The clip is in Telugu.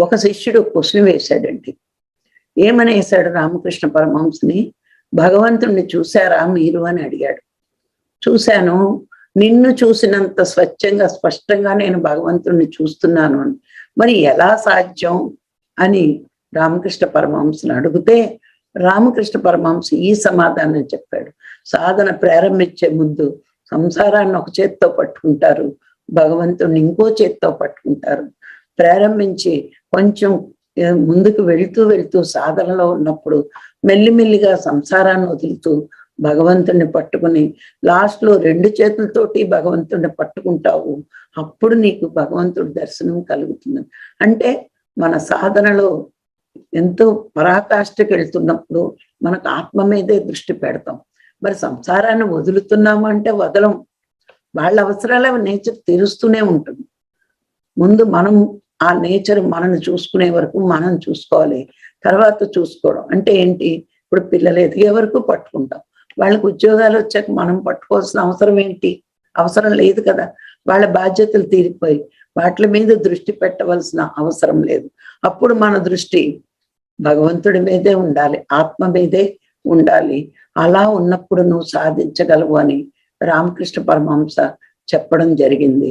ఒక శిష్యుడు క్వశ్చన్ వేశాడండి. ఏమని వేశాడు రామకృష్ణ పరమహంసని? భగవంతుణ్ణి చూశారా మీరు అని అడిగాడు. చూశాను. నిన్ను చూసినంత స్వచ్ఛంగా స్పష్టంగా నేను భగవంతుణ్ణి చూస్తున్నాను అని. మరి ఎలా సాధ్యం? అని రామకృష్ణ పరమహంసను అడిగితే రామకృష్ణ పరమహంస ఈ సమాధానం చెప్పాడు. సాధన ప్రారంభించే ముందు సంసారాన్ని ఒక చేత్తో పట్టుకుంటారు. భగవంతుడిని ఇంకో చేత్తో పట్టుకుంటారు. ప్రారంభించి కొంచెం ముందుకు వెళ్తూ వెళ్తూ సాధనలో ఉన్నప్పుడు మెల్లిమెల్లిగా సంసారాన్ని వదులుతూ భగవంతుడిని పట్టుకుని లాస్ట్లో రెండు చేతులతోటి భగవంతుడిని పట్టుకుంటావు అప్పుడు నీకు భగవంతుడి దర్శనం కలుగుతుంది. అంటే మన సాధనలో ఎంతో పరాకాష్ఠకి వెళ్తున్నప్పుడు మనకు ఆత్మ మీదే దృష్టి పెడతాం. మరి సంసారాన్ని వదులుతున్నాము అంటే వదలం. వాళ్ళ అవసరాలు నేచర్ తీరుస్తూనే ఉంటుంది. ముందు మనం ఆ నేచర్ మనల్ని చూసుకునే వరకు మనం చూసుకోవాలి. తర్వాత చూసుకోవడం. అంటే ఏంటి? ఇప్పుడు పిల్లలు ఎదిగే వరకు పట్టుకుంటాం. వాళ్ళకి ఉద్యోగాలు వచ్చాక మనం పట్టుకోవాల్సిన అవసరం ఏంటి? అవసరం లేదు కదా. వాళ్ళ బాధ్యతలు తీరిపోయి వాటి మీద దృష్టి పెట్టవలసిన అవసరం లేదు. అప్పుడు మన దృష్టి భగవంతుడి మీదే ఉండాలి. ఆత్మ మీదే ఉండాలి. అలా ఉన్నప్పుడు నువ్వు సాధించగలవు అని రామకృష్ణ పరమహంస చెప్పడం జరిగింది.